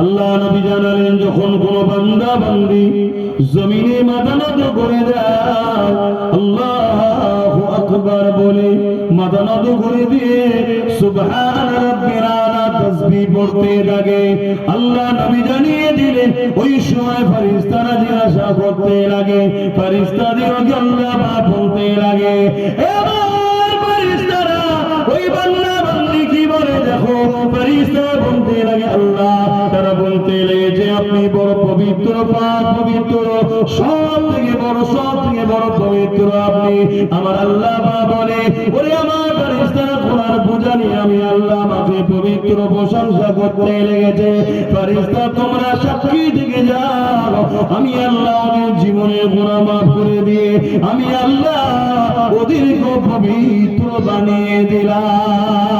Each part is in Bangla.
আল্লাহ নবী জানালেন, যখন কোন বান্দা বান্দি জমিনে মাথা নত করে দেয় আল্লাহ বলে মাথা নত করে দিয়ে আল্লাহ ওই সময় লাগে বলতে লাগে। কি বলে দেখো ফেরেশতারা বলতে লাগে আল্লাহ, তারা বলতে লেগেছে আপনি বড় পবিত্র, পাক পবিত্র, সব থেকে বড়, সব থেকে বড় পবিত্র আপনি। আমার আল্লাহ বলে, ওরে আমার ফেরেশতারা কোরআন নিয়ে আমি আল্লাহ আমাকে পবিত্র প্রশংসা করতে লেগেছে। ফেরেশতা, তোমরা সাক্ষী থেকে যাও। আমি আল্লাহ ওদের জীবনের গুণা মাফ করে দিয়ে, আমি আল্লাহ ওদেরকে পবিত্র বানিয়ে দিলাম।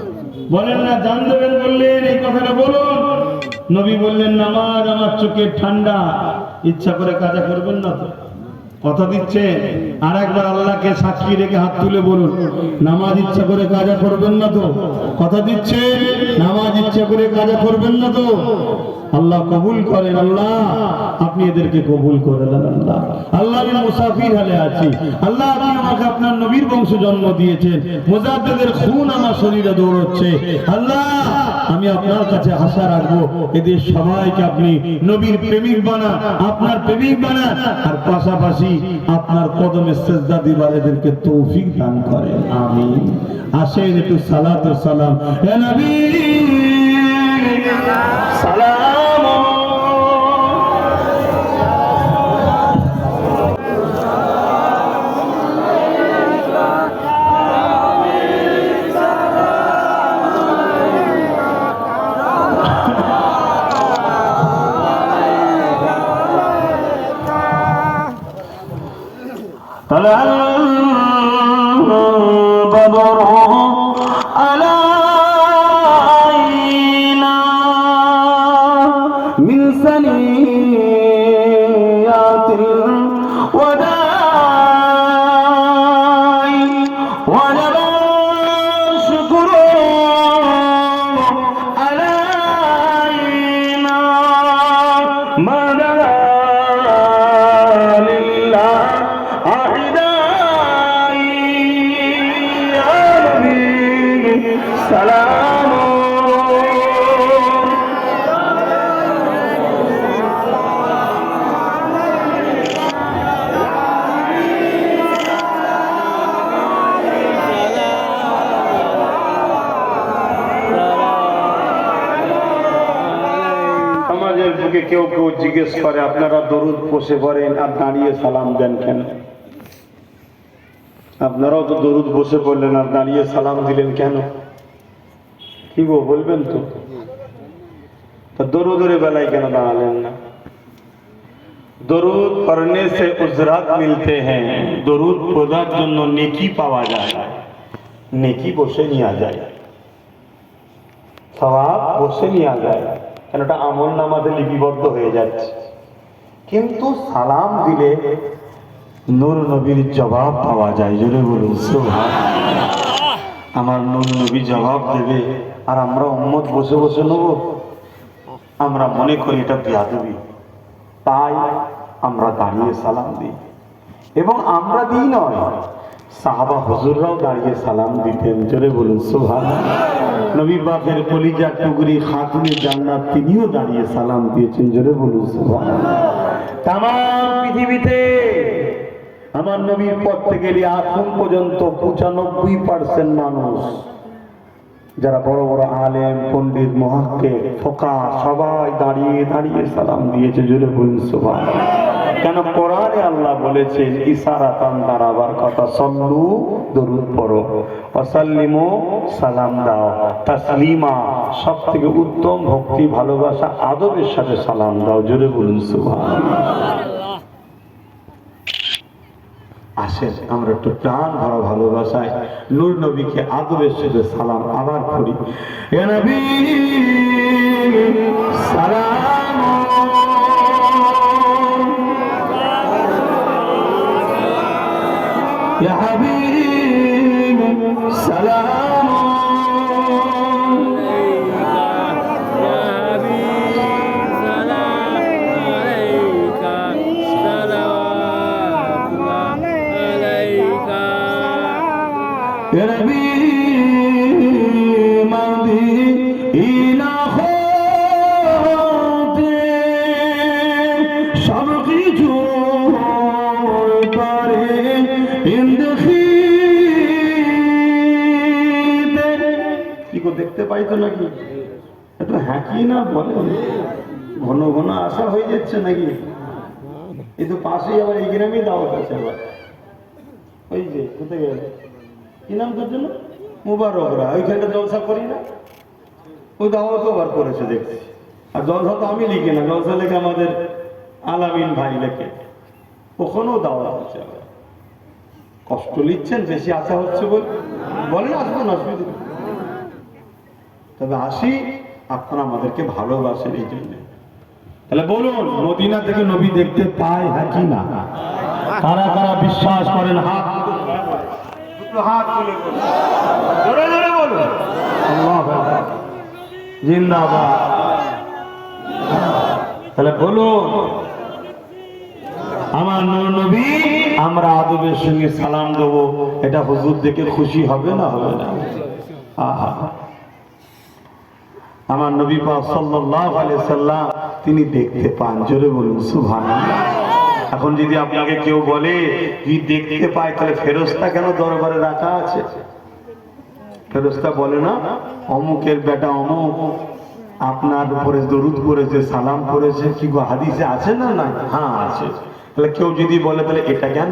বলেন না জান দেবেন বললেন, এই কথাটা বলুন। নবী বললেন, নামাজ আমার চোখে ঠান্ডা, ইচ্ছা করে কাজা করবেন না তো? কথা দিচ্ছে আর একবার আল্লাহকে সাক্ষী রেখে হাত তুলে বলুন, নামাজ ইচ্ছা করে কাজা করবেন না তো? কথা দিচ্ছে, নামাজ ইচ্ছা করে কাজা করবেন না তো? আল্লাহ কবুল করেন, আল্লাহ। আপনি এদেরকে কবুল করে দেন আল্লাহ। আল্লাহ আমি মুসাফির হালে আছি। আল্লাহ আপনি আমাকে আপনার নবীর বংশ জন্ম দিয়েছেন। মুজাদ্দেদের খুন আমার শরীরে দৌড়চ্ছে। আল্লাহ আমি আপনার কাছে আশা রাখব, এদের সবাইকে আপনি নবীর প্রেমিক বানান আপনার প্রেমিক বানান আর পাশাপাশি আপনার কদমে সেজদা দিবার এদেরকে তৌফিক দান করেন আমি আসেন একটু সালাত সালাম। সালাম। বসে পড়েন আর দাঁড়িয়ে সালাম দেন কেন? আপনারাও তো দরুদ বসে পড়লেন আর দাঁড়িয়ে সালাম দিলেন কেন? কি গো, বলবেন তো? দরুদের বেলায় কেন দাঁড়ালেন না? দরুদ পড়নে সে উজরাত মিলতে হ্যাঁ দরুদ পড়ার জন্য নেকি পাওয়া যায়, নেকি বসে নেওয়া যায়। সবাব বসে নেওয়া যায় কেন ওটা আমল নামাতে লিপিবদ্ধ হয়ে যাচ্ছে। কিন্তু সালাম দিলে নূর নবীর জবাব পাওয়া যায়, জোরে বলুন। আমার নূর নবী জবাব দেবে, আর আমরা উম্মত বসে বসে নেব। আমরা মনে করি এটা বিয়াদবি। তাই আমরা দাঁড়িয়ে সালাম দিই। এবং আমরা দিই নয়, সাহাবা হুজুররাও দাঁড়িয়ে সালাম দিতেন, জোরে বলুন সোহান নবী বাপের কলিজা টুকরি, খাতুনে জান্নাত, তিনিও দাঁড়িয়ে সালাম দিয়েছেন, জোরে বলুন সোহান তাম পৃথিবীতে আমার নবীর পর থেকে এখন পর্যন্ত পঁচানব্বই পার্সেন্ট মানুষ। যারা বড় বড় আলেম পন্ডিত মহাক্কে ফোকা, সবাই দাঁড়িয়ে দাঁড়িয়ে সালাম দিয়েছে জুড়ে বলুন সুবহান কেন কোরআনে আল্লাহ বলেছেন ইশারাতান দাঁড়াবার কথা, সল্লু দরুদ পড়ো, অসাল্লিমো সালাম দাও, তাসলিমা সব থেকে উত্তম ভক্তি, ভালোবাসা, আদবের সাথে সালাম দাও, জোরে বলুন সুবহান আসেন, আমরা একটু প্রাণ ভরা ভালোবাসায়, নূর নবীকে আদরের সাথে সালাম আবার করি সালাম। ইয়া হাবিব সালাম ঘন ঘন আশা হয়ে যাচ্ছে নাকি? কিন্তু পাশেই আবার এই গ্রামেই দাওয়াত আছে আবার। ওই যে, কোথায় গেলে? কি নাম তোর জন্য? মুবারকরা ওইখানটা জলসা করি না? ওই দাওয়াতও আবার করেছে, দেখছি। আর জলসা তো আমি লিখি না, জলসা লেখে আমাদের আলামিন ভাই লেখে। ওখানেও দাওয়াত আছে আবার। কষ্ট লিখছেন, বেশি আশা হচ্ছে বলে। বলেন আসবেন অসুবিধা তবে আসি। আপনারা আমাদেরকে ভালোবাসেন এই জন্য। তাহলে বলুন, মদিনা থেকে নবী দেখতে পায় হ্যাঁ কি না? কারা কারা বিশ্বাস করেন হাত আমরা আদবের সঙ্গে সালাম দেবো। এটা হুজুর দেখে খুশি হবে না হবে না? আহা। আমার নবী পাক সাল্লাল্লাহু আলাইহি সাল্লাম তিনি দেখতে পান। জোরে বলুন, সুবহানাল্লাহ। এখন যদি আপনাকে কেউ বলে যদি দেখতে পায়? তাহলে ফেরস্তা কেন দরবারে রাখা আছে? ফেরস্তা বলে না, অমুকের বেটা অমুক, আপনার উপরে দরুদ করেছে সালাম করেছে কি গো, হাদিসে আছে না না হ্যাঁ আছে। তাহলে কেউ যদি বলে, তাহলে এটা কেন?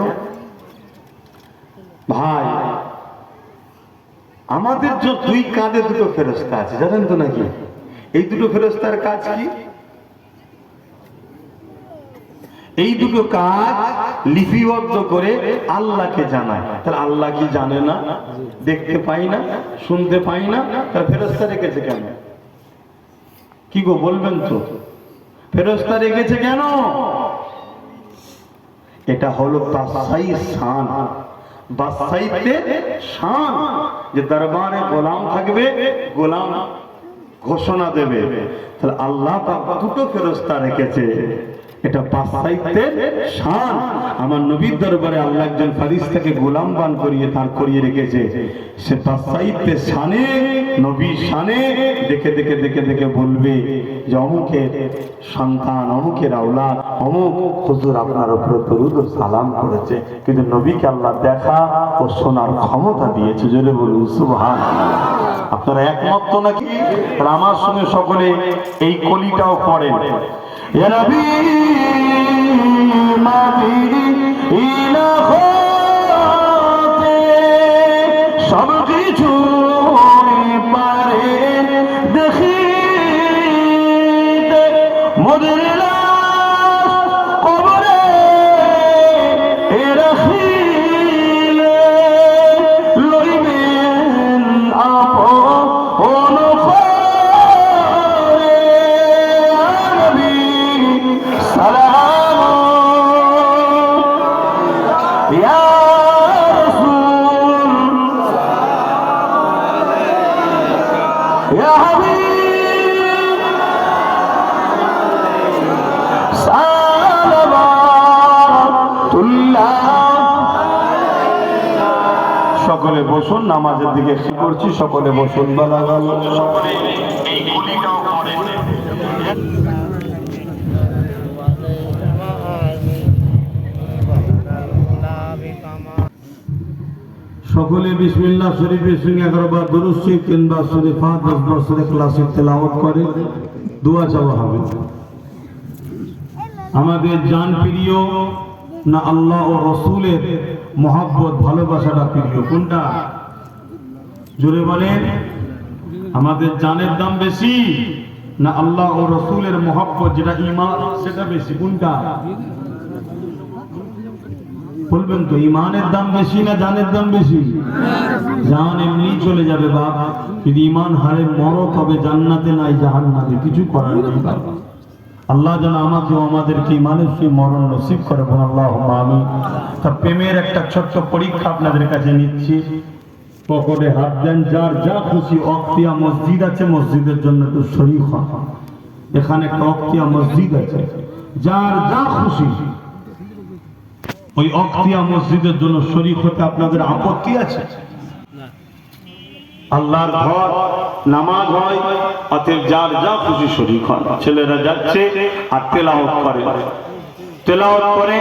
ভাই, আমাদের যে দুই কাঁধে দুটো ফেরস্তা আছে, জানেন তো নাকি? এই দুটো ফেরস্তার কাজ কি? এই দুটো কাজ লিপিবদ্ধ করে আল্লাহকে জানায়। তাহলে আল্লাহ কি জানে না? দেখতে পাই না, শুনতে পাই না তার ফেরস্তা রেখেছে কেন? কি গো, বলবেন তো। ফেরস্তা রেখেছে কেন? এটা হলো বাদশাহী শান। বাদশাহীতে শান, যে দরবারে গোলাম থাকবে, গোলাম ঘোষণা দেবে। তাহলে আল্লাহ দুটো ফেরস্তা রেখেছে। এটা বাদশাহীতে শান। আমার নবীর দরবারে আল্লাহ একজন ফারিস্তাকে গোলাম বান করিয়ে তার করিয়ে রেখেছে। সে বাদশাহীতে শানে নবী শানে দেখে দেখে দেখে দেখে বলবে যে অমুকের সন্তান, অমুকের আওলাদ, অমুক হুজুর আপনার উপর দরুদ সালাম করেছে। কিন্তু নবীকে আল্লাহ দেখা ও শোনার ক্ষমতা দিয়েছে। জোরে বলুন সুবহান আপনারা একমত তো নাকি? আমার সঙ্গে সকলে এই কলিটাও পড়েন। ইয়া সকলে বসুন, নামাজের দিকে করছি সকলে বসুন বলা সকলে বিসমিল্লাহ শরীফের সঙ্গে এগারো বার দরুদ শরীফ তিনবার শরীফা দশ বার শরীফ ক্লাসে তেলাওয়াত করে, দোয়া চাওয়া হবে। আমাদের জান প্রিয় না আল্লাহ ও রসুলের মহাব্বত, ভালোবাসাটা প্রিয়। কোনটা? জোরে বলেন, আমাদের জানের দাম বেশি না আল্লাহ ও রসুলের মহাব্বত, যেটা ইমান সেটা বেশি? কোনটা? বলবেন তো ইমানের দাম বেশি না জানের দাম বেশি? জান এমনি চলে যাবে বাপ। যদি ইমান হারে মরো, তবে জান্নাতে নাই জাহান্নাতে কিছু করার নেই বাপ। আল্লাহ যেন আমাকে আমাদেরকে সেই মরণ নসিব করে বোন আল্লাহ আমি তা প্রেমের একটা ছোট্ট পরীক্ষা আপনাদের কাছে নিচ্ছি। পকেটে হাত দেন, যার যা খুশি অক্তিয়া মসজিদ আছে, মসজিদের জন্য একটু শরীর হন। এখানে একটা অক্তিয়া মসজিদ আছে। যার যা খুশি, ওই অক্তিয়া মসজিদের জন্য শরীর হতে আপনাদের আপত্তি আছে? আল্লাহর ঘর, নামাজ হয়, অতএব যার যা খুশি শরীর হয়। ছেলেরা যাচ্ছে আর তেলাওয়াত করে। তেলাওয়াত করে,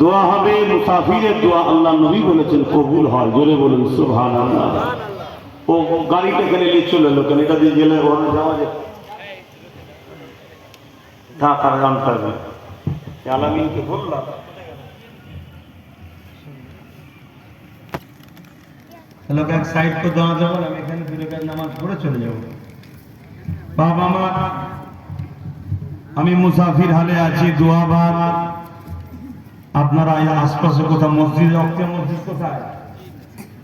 দোয়া হবে, মুসাফিরের দোয়া আল্লাহ নবী বলেছেন, কবুল হয়। জোরে বলুন, সুবহানাল্লাহ। ও গাড়িটা এখানে নিয়ে চলে এলো কেন? এটা দিয়ে গেলে ওখানে যাওয়া যায়। হ্যাঁ তারা জানতে হবে আলামিনকে বললাম লোক এক সাইড করে দেওয়া যাবে আমি এখানে কাজ নামাজ পড়ে চলে যাব। বাবা মা, আমি মুসাফির হালে আছি দোয়াবাদ আপনারা এই আশপাশে কোথাও মসজিদ রক্তে মসজিদ কোথায়?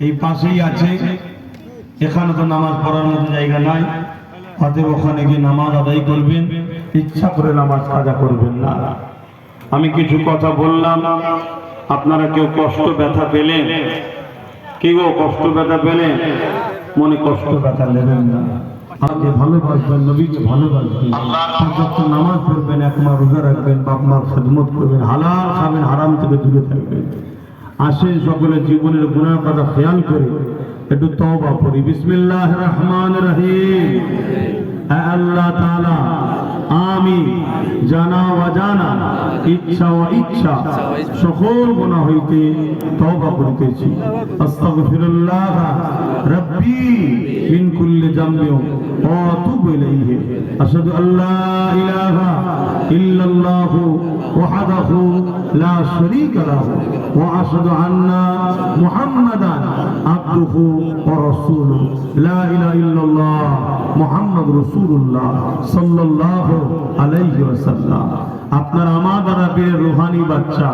এই পাশেই আছে। এখানে তো নামাজ পড়ার মতো জায়গা নাই। অতএব ওখানে গিয়ে নামাজ আদায় করবেন, ইচ্ছা করে নামাজ কাজা করবেন না। আমি কিছু কথা বললাম, আপনারা কেউ কষ্ট ব্যথা পেলেন কি গো, কষ্ট ব্যথা পেলেন মনে কষ্ট ব্যথা নেবেন না। আমাকে ভালোবাসবেন ভালোবাসবেন। নামাজ পড়বেন, এক মাস রোজা রাখবেন, বাপ করবেন হারাম থেকে থাকবেন। আসেন জীবনের গুণার কথা খেয়াল একটু করি। আল্লাহ তাআলা আমি জানা অজানা ইচ্ছা ও ইচ্ছা, সকল গুনাহ হইতে তওবা করিতেছি। আস্তাগফিরুল্লাহ, রাব্বি মিন কুল্লি জামবি ওয়া আতুবু ইলাইহি আশহাদু আল্লা ইলাহা ইল্লাল্লাহ ওয়াহদাহু লা শারীকা লাহু ওয়া আশহাদু আন্না মুহাম্মাদান আবদুহু ওয়া রাসূলুহু লা ইলাহা ইল্লাল্লাহ মুহাম্মাদুর রাসূলুল্লাহ সাল্লাল্লাহু আলাইহি ওয়াসাল্লাম আপনার আমার দ্বারা পেয়ে রোহানি বাচ্চা,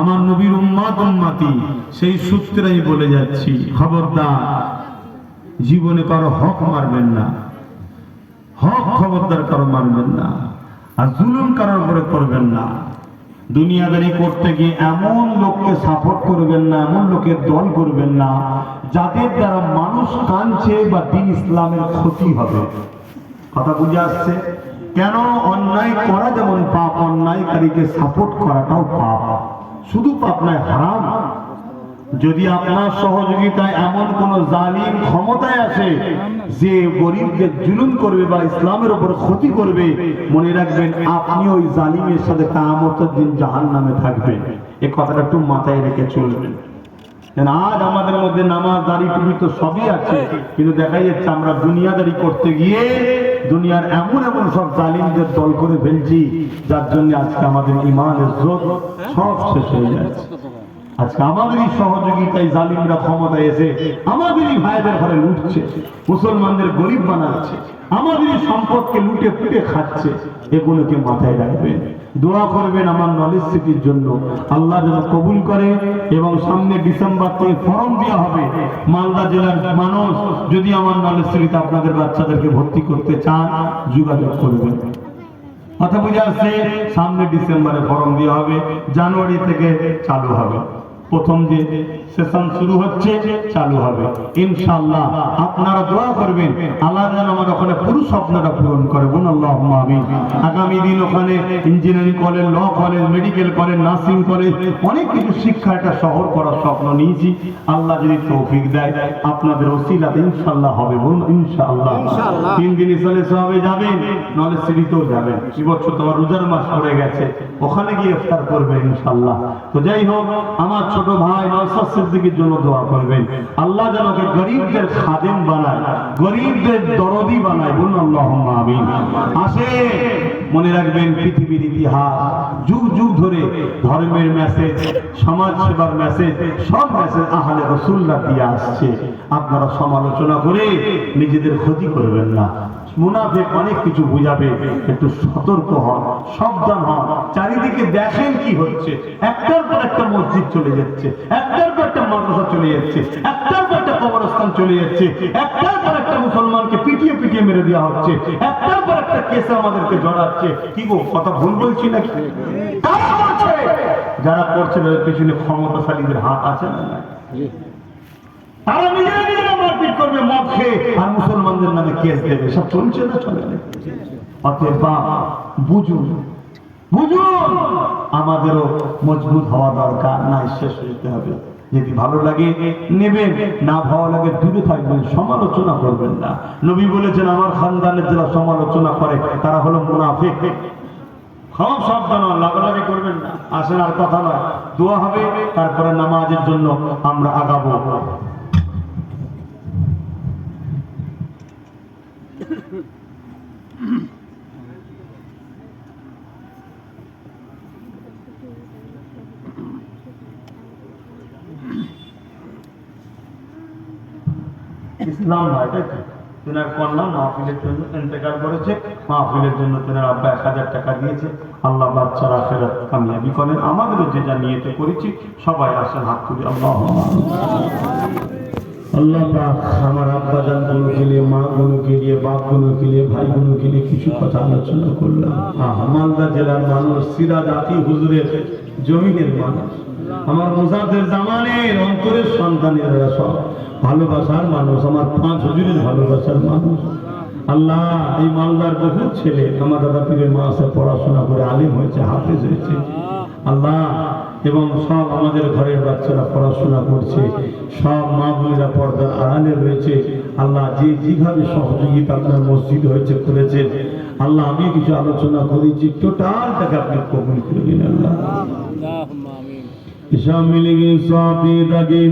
আমার নবীর উম্মাত উম্মাতি, সেই সূত্রেই বলে যাচ্ছি, খবরদার, জীবনে কারও হক মারবেন না। হক খবরদার কারও মারবেন না আর জুলুম কারোর উপরে করবেন না। দুনিয়াদারি করতে গিয়ে এমন লোককে সাপোর্ট করবেন না, এমন লোকের দল করবেন না, যাদের দ্বারা মানুষ কাঁদছে বা দিন ইসলামের ক্ষতি হবে। কথা বুঝে আসছে? কেন অন্যায় করা যেমন পাপ, অন্যায়কারীকে সাপোর্ট করাটাও পাপ। শুধু পাপ নয়, হারাম। যদি আপনার সহযোগিতায় এমন কোন জালিম ক্ষমতায় আসে, যে গরিবদের জুলুম করবে বা ইসলামের উপর ক্ষতি করবে, মনে রাখবেন আপনি ওই জালিমের সাথে কামতের দিন জাহান নামে থাকবেন। এ কথাটা একটু মাথায় রেখে চলবেন। আজ আমাদের মধ্যে নামাজ, দাড়ি, টুপি তো সবই আছে, কিন্তু দেখা যাচ্ছে আমরা দুনিয়াদারি করতে গিয়ে দুনিয়ার এমন এমন সব জালিমদের দল করে ফেলছি, যার জন্য আজকে আমাদের ইমানের জোর সব শেষ হয়ে যাচ্ছে। আজকে আমাদেরই সহযোগিতায় জালিমরা ক্ষমতায় এসে আমাদেরই ভাইদের ঘরে লুটছে, মুসলমানদের গরিব বানাচ্ছে, আমাদেরই সম্পদকে লুটে ফুটে খাচ্ছে, এগুলোকে মাথায় রাখবেন। দোয়া করবেন আমার নলেজ সিটির জন্য। আল্লাহ যেন কবুল করে এবং সামনে ডিসেম্বর থেকে ফর্ম দেওয়া হবে। মালদা জেলার মানুষ যদি আমার নলেজ সিটিতে আপনাদের বাচ্চাদেরকে ভর্তি করতে চান, যোগাযোগ করবেন। কথা বুঝে আসছে? সামনে ডিসেম্বরে ফর্ম দেওয়া হবে, জানুয়ারি থেকে চালু হবে। প্রথম যে সেশন শুরু হচ্ছে চালু হবে। ইনশাআল্লাহ আপনারা দোয়া করবেন আল্লাহ যেন আমার ওখানে পুরো স্বপ্নটা পূরণ করে। বোন আল্লাহ আমিন। আগামী দিন ওখানে engineering college law college medical college nursing college অনেক কিছু শিক্ষা একটা শহর করার স্বপ্ন নিয়েছি। আল্লাহ যদি তৌফিক দেয় আপনাদের ওসিলাতে ইনশাআল্লাহ হবে। বোন ইনশাআল্লাহ। তিন দিন ইসলে সবে যাবেন নলেজ সিটিতেও যাবেন। এই বছর তোমার রোজার মাস পড়ে গেছে। ওখানে গিয়ে ইফতার করবে ইনশাআল্লাহ। তো যাই হোক আমার ছোট ভাই নওশাদ সিদ্দিকের জন্য দোয়া করবেন। আল্লাহ যেন গরিবদের খাদেম বানায়, গরিবদের দরদি বানায়। বলুন আল্লাহ আমিন। আসে, মনে রাখবেন পৃথিবীর ইতিহাস, যুগ যুগ ধরে ধর্মের মেসেজ সমাজ সেবার মেসেজ সব মেসেজ আহলে রসুল্লাহ দিয়ে আসছে। আপনারা সমালোচনা করে নিজেদের ক্ষতি করবেন না। মুনাফেক অনেক কিছু বুঝাবে একটু সতর্ক হন সাবধান হন। চারিদিকে দেখেন কি হচ্ছে। একটার পর একটা মসজিদ চলে যাচ্ছে একটার পর একটা মাদ্রাসা চলে যাচ্ছে একটার পর একটা কবরস্থান চলে যাচ্ছে একটার পর একটা মুসলমানকে পিটিয়ে পিটিয়ে মেরে দেওয়া হচ্ছে একটার পর একটা কেসে আমাদেরকে জড়াচ্ছে। কি গো কথা ভুল বলছি নাকি? যারা করছে তাদের পেছনে ক্ষমতাশালীদের হাত আছে না তারা নিজেরা করবে মদ খেয়ে আর মুসলমানদের নামে কেস দেবে। সব চলছে না চলে অতএব বুঝুন বুঝুন আমাদেরও মজবুত হওয়া দরকার। না শেষ হতে হবে। যদি ভালো লাগে নেবেন। না ভালো লাগে দূরে থাকবেন। সমালোচনা করবেন না। নবী বলেছেন আমার খানদানের যারা সমালোচনা করে তারা হলো মুনাফিক। খুব সাবধান হন, লাগালাগি করবেন না। আসেন আর কথা নয়। দোয়া হবে তারপরে নামাজের জন্য আমরা আগাবো। ইসলাম নয় তাই তো? তেনার কন্যা মাহফিলের জন্য ইন্তেকাল করেছে। মাহফিলের জন্য তেনার আব্বা এক হাজার টাকা দিয়েছে। আল্লাহ বাচ্চারা ফেরত কামিয়াবি করেন। আমাদেরও যে যা নিয়েতে করেছি সবাই আসেন হাত তুলে। আল্লাহ আল্লাহ আমার আব্বা জান গুলোকে নিয়ে মা গুলোকে নিয়ে বাপ গুলোকে নিয়ে ভাই গুলোকে নিয়ে কিছু কথা আলোচনা করলাম। মালদা জেলার মানুষ সিরাজ আতি হুজুরের জমিনের মানুষ। আমার মুসাফের জামানের অন্তরের সন্তানেরা সব ভালোবাসার মানুষ, আমার পাঁচ হুজুরের ভালোবাসার মানুষ। আল্লাহ, এই মালদার বহু ছেলে, আমার দাদা পীরের মাসে পড়াশোনা করে আলিম হয়েছে, হাফেজ হয়েছে। আল্লাহ, এবং সব আমাদের ঘরের বাচ্চারা পড়াশোনা করছে, সব মা বোনেরা পর্দার আড়ালে রয়েছে। আল্লাহ, যে যেভাবে সহযোগিতা আপনার মসজিদ হয়েছে, করেছেন। আল্লাহ, আমি কিছু আলোচনা করেছি, টোটালটাকে আপনি কবুল করে দিন আল্লাহ। গিয়ে সব দিয়ে থাকে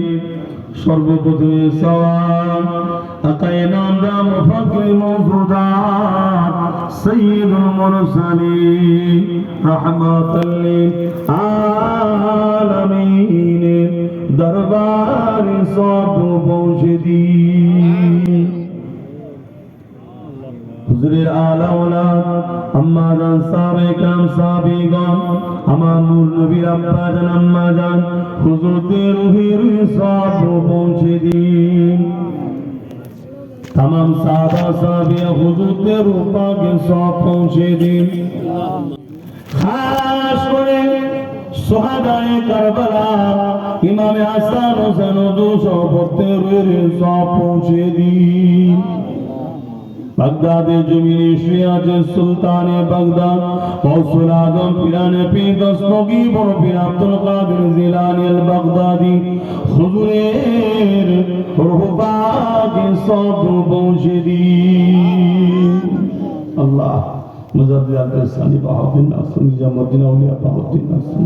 সর্বপ্রথমে সওয়াল আকায়ে নাম রাম ফকরে মওজুদাত সাইয়্যিদুল মুরসালিন রাহমাতাল লিল আলামিন। দরবারে সব পৌঁছে দিন হুজুরের আলাওলা আম্মা জান সাহাবে কাম সাহাবিগণ আমার নূর নবীর আব্বা জান আম্মা জান হুজুরদের রুহের সব পৌঁছে দিন तमाम साहबा साहबिया हुजूर के रूपा के सौंप पहुंचे दिन খাস করে সোহাদায়ে কারবালা ইমামে হাসান হোসেন ও দুশো বত্তের সব পৌঁছে দিন বাগদাদে জমিনে শুয়ে আছে সুলতানে বাগদাদ। কৌসুল আজম পিরানে পি দস্তগি বড় পীর আব্দুল কাদের জিলানি আল বাগদাদি হুজুরের রূপাকে সব পৌঁছে দিন। আল্লাহ মুজাদ্দিদ আব্দুল সানি বাহাউদ্দিন নাসর নিজামুদ্দিন আউলিয়া বাহাউদ্দিন নাসর।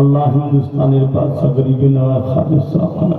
আল্লাহ হিন্দুস্তানের বাদশাহ গরিবে নওয়াজ খাজা সাহানা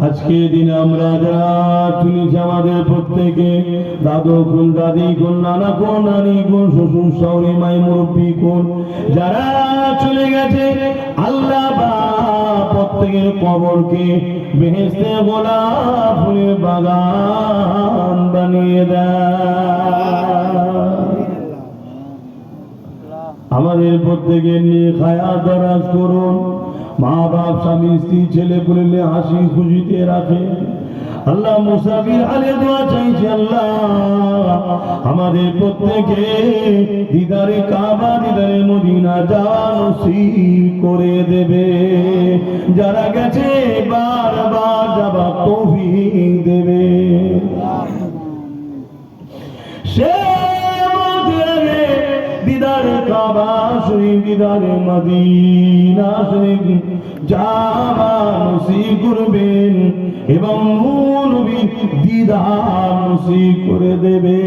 আজকে দিনে আমরা যারা তুলেছি আমাদের প্রত্যেকে দাদু কোন দাদি কোন নানা কোন নানি কোন শ্বশুর শাশুড়ি মাই মুরব্বী কোন যারা চলে গেছে, আল্লাহ প্রত্যেকের কবরকে বেহেস্তে গোলাপ ফুলের বাগান বানিয়ে দেয়। আমাদের প্রত্যেকের নিয়ে খায়া দরাজ করুন। মা বাপ স্বামী, স্ত্রী, ছেলে পুলে হাসি খুশিতে রাখে। আল্লাহ মুসাফির আলে দোয়া চাইছে, আল্লাহ, আমাদের প্রত্যেকে দিদারে কাবা, দিদারে মদিনা যাওয়া করে দেবে। যারা গেছে, বারবার যাবা তৌফিক দেবে। সে করবেন এবং নবী করে দেবে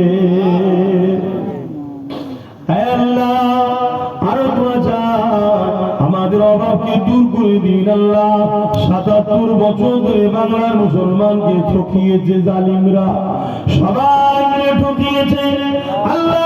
আমাদের অভাবকে দূর দিন আল্লাহ সাতাত্তর বছর ধরে মুসলমানকে ঠকিয়েছে জালিমরা সবাই ঠকিয়েছে আল্লাহ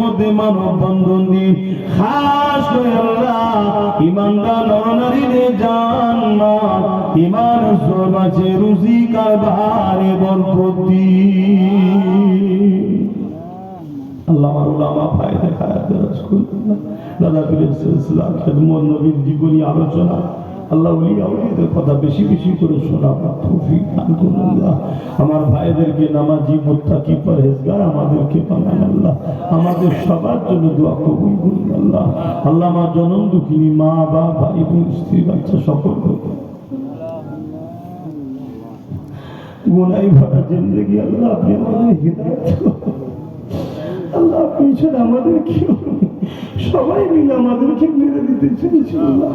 মধ্যে মানব বন্ধন দিন খাস করে আল্লাহ। জান ইমান সবাচে রুজি, কারবারে বরকত দিন। আল্লাহ ফায়দা দাদা পীরের সিলসিলা, খেদমত নবীর জীবনী আলোচনা। আল্লাহ কথা বেশি বেশি করে শোনা, আমার ভাইদেরকে নামাজি, মুত্তাকি, পরহেজগার আমাদেরকে বানান আল্লাহ। আমাদের সবার জন্য দোয়া কবুল করুন আল্লাহ। আল্লাহ আমার জনম দুঃখিনী, মা বা ভাই, বোন, স্ত্রী, বাচ্চা, সকল গুনাই ভরা জিন্দগি আল্লাহ, আপনি আমাদের আল্লাহ, আপনি আমাদের কি হবে? সবাই মিলে আমাদেরকে মেরে দিতে আল্লাহ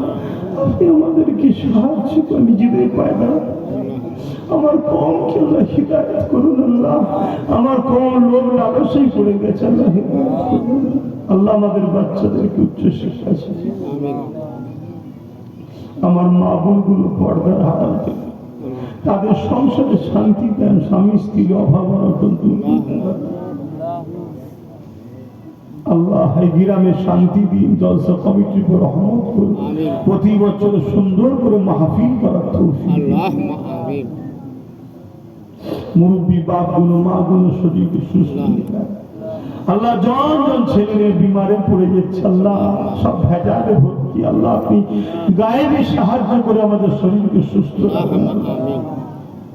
আপনি আমাদেরকে সাহায্য করে নিজেদের পায় না আমার কম আল্লাহ হিদায়ত করুন, আল্লাহ। আমার কম লোক লালসাই পড়ে গেছে, আল্লাহ আল্লাহ আমাদের বাচ্চাদেরকে উচ্চ শিক্ষা আমার মা বোনগুলো পর্দার হারাল তাদের সংসারে শান্তি দেন, স্বামী স্ত্রীর অভাব অনটন দূর। আল্লাহ গ্রামে শান্তি দিন জলসা কমিটির উপর রহমত করুন। প্রতি বছর সুন্দর করে মাহফিল করার মুরব্বী বাপগুলো মা গুলো শরীরকে সুস্থ আল্লাহ। জন জন ছেলে বিমারে পড়ে যাচ্ছে আল্লাহ সব ভেজালে ভর্তি। আল্লাহ আপনি গায়েবে সাহায্য করে আমাদের শরীরকে সুস্থ রাখুন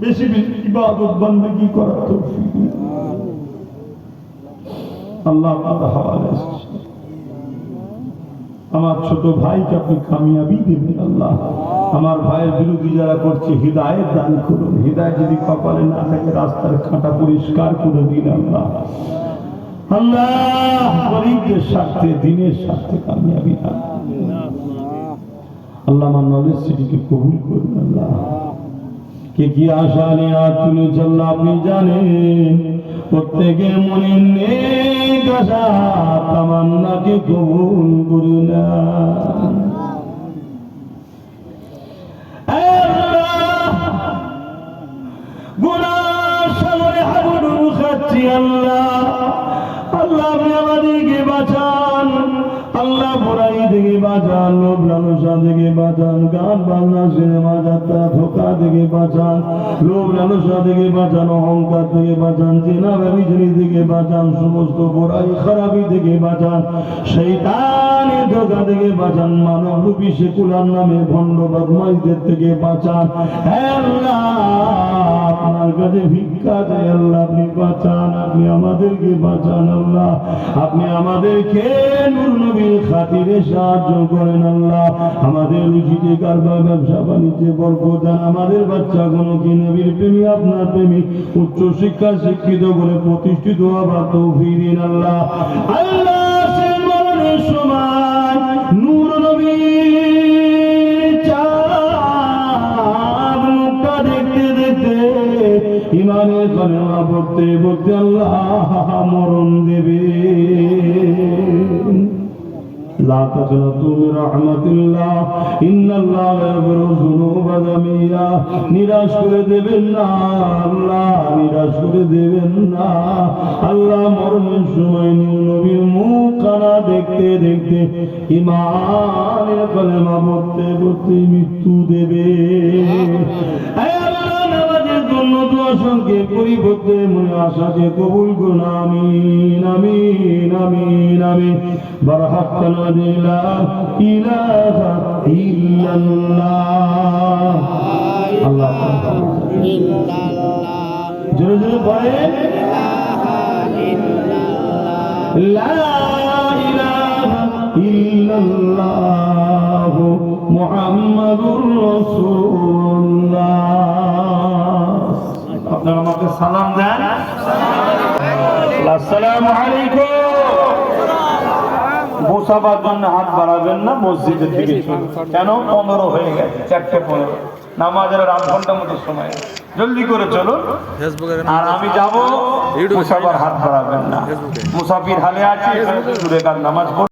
বেশি বেশি ইবাদত বন্দী করার তৌফিক আল্লাহ। আমার ছোট ভাইকে আপনি কামিয়াবি দেবেন আল্লাহ। আমার ভাইয়ের বিরোধী যারা করছে, হৃদায়ত দান করুন। হৃদায়ত যদি কপালে না থাকে, রাস্তার খাঁটা পরিষ্কার করে দিন আল্লাহ। আল্লাহ, গরিবদের স্বার্থে, দিনের স্বার্থে কামিয়াবি দান আল্লাহ আমার নলেজ সিটিকে কবুল করুন আল্লাহ। কে কি আশা নিয়ে আর তুলে চল্লা আপনি জানেন। প্রত্যেকের মনে নেই আশা তামান্নাকে কবুল করুন গুনার সাগরে হাবুডু খাচ্ছি আল্লাহ। থেকে বাঁচান লোভ লালসা থেকে বাঁচান, গান বাজনা, সিনেমা যাত্রা, ধোকা থেকে বাঁচান লোভ লালসা থেকে বাঁচান, অহংকার থেকে বাঁচান, চেনা ব্যবচারী থেকে বাঁচান, সমস্ত বুড়াই খারাপি থেকে বাঁচান সেই ধোকা থেকে বাঁচান মানব রূপী সেকুলার নামে ভণ্ড বদমাইশদের থেকে বাঁচান। আপনার কাছে ভিক্ষা চাই, আল্লাহ, আপনি বাঁচান, আপনি আমাদেরকে বাঁচান, আল্লাহ, আপনি আমাদেরকে নূর নবীর খাতিরে সাহায্য করেন আল্লাহ। আমাদের রুচিতে ব্যবসা বাণিজ্যে বরকত দেন। আমাদের নবীর প্রেমী, আপনার প্রেমী? উচ্চ শিক্ষা শিক্ষিত করে প্রতিষ্ঠিত ইমানের কলেমা পড়তে পড়তে আল্লাহ মরণ দেবে। لا تقنطوا من رحمة الله إن الله يغفر الذنوب جميعا নিরাশ করে দেবেন না আল্লাহ নিরাশ করে দেবেন না আল্লাহ মরণের সময় নূর নবীর মুখ কানা দেখতে দেখতে ইমানের কলেমা পড়তে পড়তে মৃত্যু দেবে হে আল্লাহ নামাজের জন্য দোয়া সঙ্গে পরিবর্তে মনে আশাকে কবুল করুন। আমিন আমিন আমিন আমিন। বারহাত লা ইলাহা ইল্লাল্লাহ। আল্লাহ জোরে জোরে পড়েন লা ইলাহা ইল্লাল্লাহ। মুহাম্মাদুর রাসূলুল্লাহ আপনারা আমাকে সালাম দেন। আসসালামু আলাইকুম। জন্য হাত বাড়াবেন না মসজিদের দিকে কেন? পনেরো হয়ে গেছে চারটে পনেরো। নামাজের আধ ঘণ্টার মতো সময় জলদি করে চলুন। আর আমি যাব মুসাফার হাত বাড়াবেন না। মুসাফির হালে আছি দূরে কার নামাজ